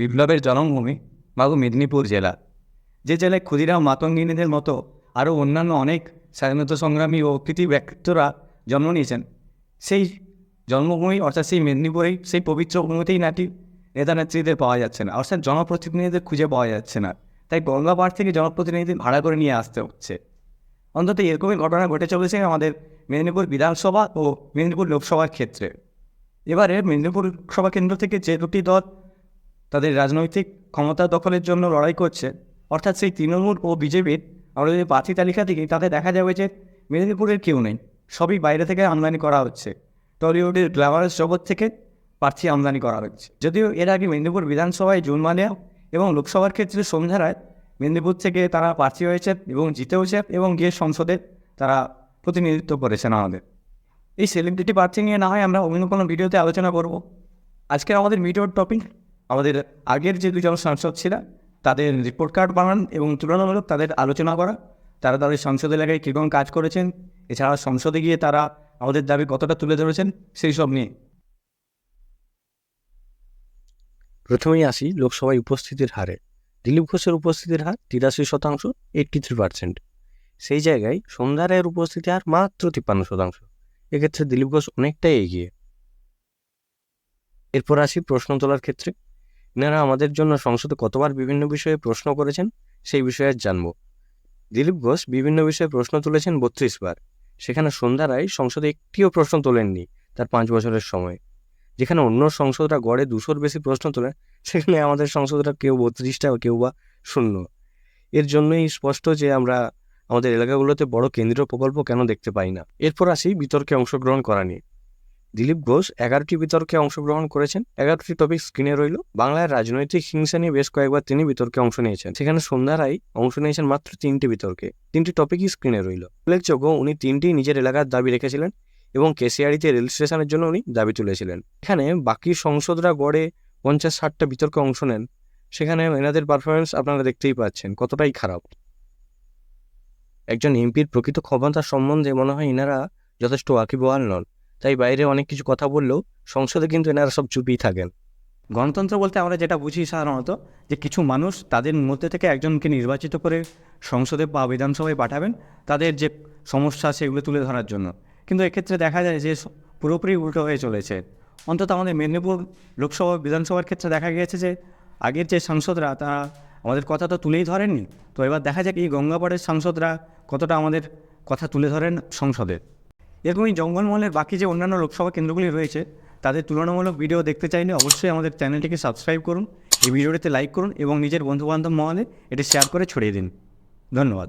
বিপ্লবের জন্মভূমি বাবু মেদিনীপুর জেলা। যে জেলায় ক্ষুদিরাম মাতঙ্গিনীদের মতো আরও অন্যান্য অনেক স্বাধীনতা সংগ্রামী ও কৃতি ব্যক্তিত্বরা জন্ম নিয়েছেন, সেই জন্মভূমি অর্থাৎ সেই মেদিনীপুরেই, সেই পবিত্র ভূমিতেই নাটি নেতা নেত্রীদের পাওয়া যাচ্ছে না, অর্থাৎ জনপ্রতিনিধিদের খুঁজে পাওয়া যাচ্ছে না, তাই গঙ্গাপাড় থেকে জনপ্রতিনিধি ভাড়া করে নিয়ে আসতে হচ্ছে। অন্তত এরকমই ঘটনা ঘটে চলেছে আমাদের মেদিনীপুর বিধানসভা ও মেদিনীপুর লোকসভার ক্ষেত্রে। এবারে মেদিনীপুর লোকসভা কেন্দ্র থেকে যে দুটি দল তাদের রাজনৈতিক ক্ষমতা দখলের জন্য লড়াই করছে। অর্থাৎ সেই তৃণমূল ও বিজেপির আমরা যদি প্রার্থী তালিকা থেকে তাতে দেখা যাবে যে মেদিনীপুরের কেউ নেই। সবই বাইরে থেকে আমদানি করা হচ্ছে। টলিউডের গ্ল্যামারাস জগৎ থেকে প্রার্থী আমদানি করা হচ্ছে। যদিও এর আগে মেদিনীপুর বিধানসভায় জুন মালিয়া এবং লোকসভার ক্ষেত্রে সন্ধ্যারায় মেদিনীপুর থেকে তারা প্রার্থী হয়েছে এবং জিতেওছে এবং গিয়ে সংসদে তারা প্রতিনিধিত্ব করেছেন আমাদের। এই সেলিব্রিটি প্রার্থী নিয়ে না হয় আমরা অন্য কোনো ভিডিওতে আলোচনা করব। আজকের আমাদের ভিডিওর টপিক আমাদের আগের যে দুজন সাংসদ ছিলেন তাদের রিপোর্ট কার্ড বানান এবং তুলনামূলক তাদের আলোচনা করা। তারা তাদের সংসদ এলাকায় কীরকম কাজ করেছেন, এছাড়া সংসদে গিয়ে তারা আমাদের দাবি কতটা তুলে ধরেছেন, সেই সব নিয়ে। প্রথমেই আসি লোকসভায় উপস্থিতির হারে। দিলীপ ঘোষের উপস্থিতির হার তিরাশি শতাংশ এইট্টি থ্রি পার্সেন্ট সেই জায়গায় সন্ধ্যা রায়ের উপস্থিতি হার মাত্র তিপ্পান্ন শতাংশ। এক্ষেত্রে দিলীপ ঘোষ অনেকটাই এগিয়ে। এরপর আসি প্রশ্ন তোলার ক্ষেত্রে। এনারা আমাদের জন্য সংসদে কতবার বিভিন্ন বিষয়ে প্রশ্ন করেছেন, সেই বিষয়ে জানব। দিলীপ ঘোষ বিভিন্ন বিষয়ে প্রশ্ন তুলেছেন বত্রিশ বার। সেখানে সন্ধ্যা রায় সংসদে একটিও প্রশ্ন তোলেননি তার পাঁচ বছরের সময়। যেখানে অন্য সংসদরা গড়ে দুশোর বেশি প্রশ্ন তোলে সেখানে আমাদের সংসদরা কেউ বত্রিশটা, কেউ বা শূন্য। এর জন্যই স্পষ্ট যে আমরা আমাদের এলাকাগুলোতে বড় কেন্দ্রীয় প্রকল্প কেন দেখতে পাই না। এরপর আসি বিতর্কে অংশগ্রহণ করা নিয়ে। দিলীপ ঘোষ এগারোটি বিতর্কে অংশগ্রহণ করেছেন। এগারোটি টপিক স্ক্রিনে রইল। বাংলার রাজনৈতিক হিংসা নিয়ে বেশ কয়েকবার তিনি বিতর্কে অংশ নিয়েছেন। সেখানে সন্ধ্যারাই অংশ নিয়েছেন মাত্র তিনটি বিতর্কে। তিনটি টপিকই স্ক্রিনে রইল। উল্লেখযোগ্য উনি তিনটি নিজের এলাকার দাবি রেখেছিলেন এবং কেসিআরিতে রেল স্টেশনের জন্য উনি দাবি তুলেছিলেন। এখানে বাকি সংসদরা গড়ে পঞ্চাশ ষাটটা বিতর্কে অংশ নেন। সেখানে এনাদের পারফরমেন্স আপনারা দেখতেই পাচ্ছেন, কতটাই খারাপ। একজন এমপির প্রকৃত ক্ষমতা সম্বন্ধে মনে হয় এনারা যথেষ্ট ওয়াকিবহাল নন। তাই বাইরে অনেক কিছু কথা বললেও সংসদে কিন্তু এনারা সব চুপই থাকেন। গণতন্ত্র বলতে আমরা যেটা বুঝি সাধারণত যে কিছু মানুষ তাদের মধ্যে থেকে একজনকে নির্বাচিত করে সংসদে বা বিধানসভায় পাঠাবেন তাদের যে সমস্যা সেগুলো তুলে ধরার জন্য। কিন্তু এক্ষেত্রে দেখা যায় যে পুরোপুরি উল্টো হয়ে চলেছে। অন্তত আমাদের মেদিনীপুর লোকসভা, বিধানসভার ক্ষেত্রে দেখা গিয়েছে যে আগের যে সাংসদরা তারা আমাদের কথা তো তুলেই ধরেননি। তো এবার দেখা যাক এই গঙ্গাপাড়ের সাংসদরা কতটা আমাদের কথা তুলে ধরেন সংসদে। এরকমই জঙ্গলমহলের বাকি যে অন্যান্য লোকসভা কেন্দ্রগুলি রয়েছে, তাদের তুলনামূলক ভিডিও দেখতে চাইলে অবশ্যই আমাদের চ্যানেলটিকে সাবস্ক্রাইব করুন, এই ভিডিওটিতে লাইক করুন এবং নিজের বন্ধুবান্ধব মহলে এটি শেয়ার করে ছড়িয়ে দিন। ধন্যবাদ।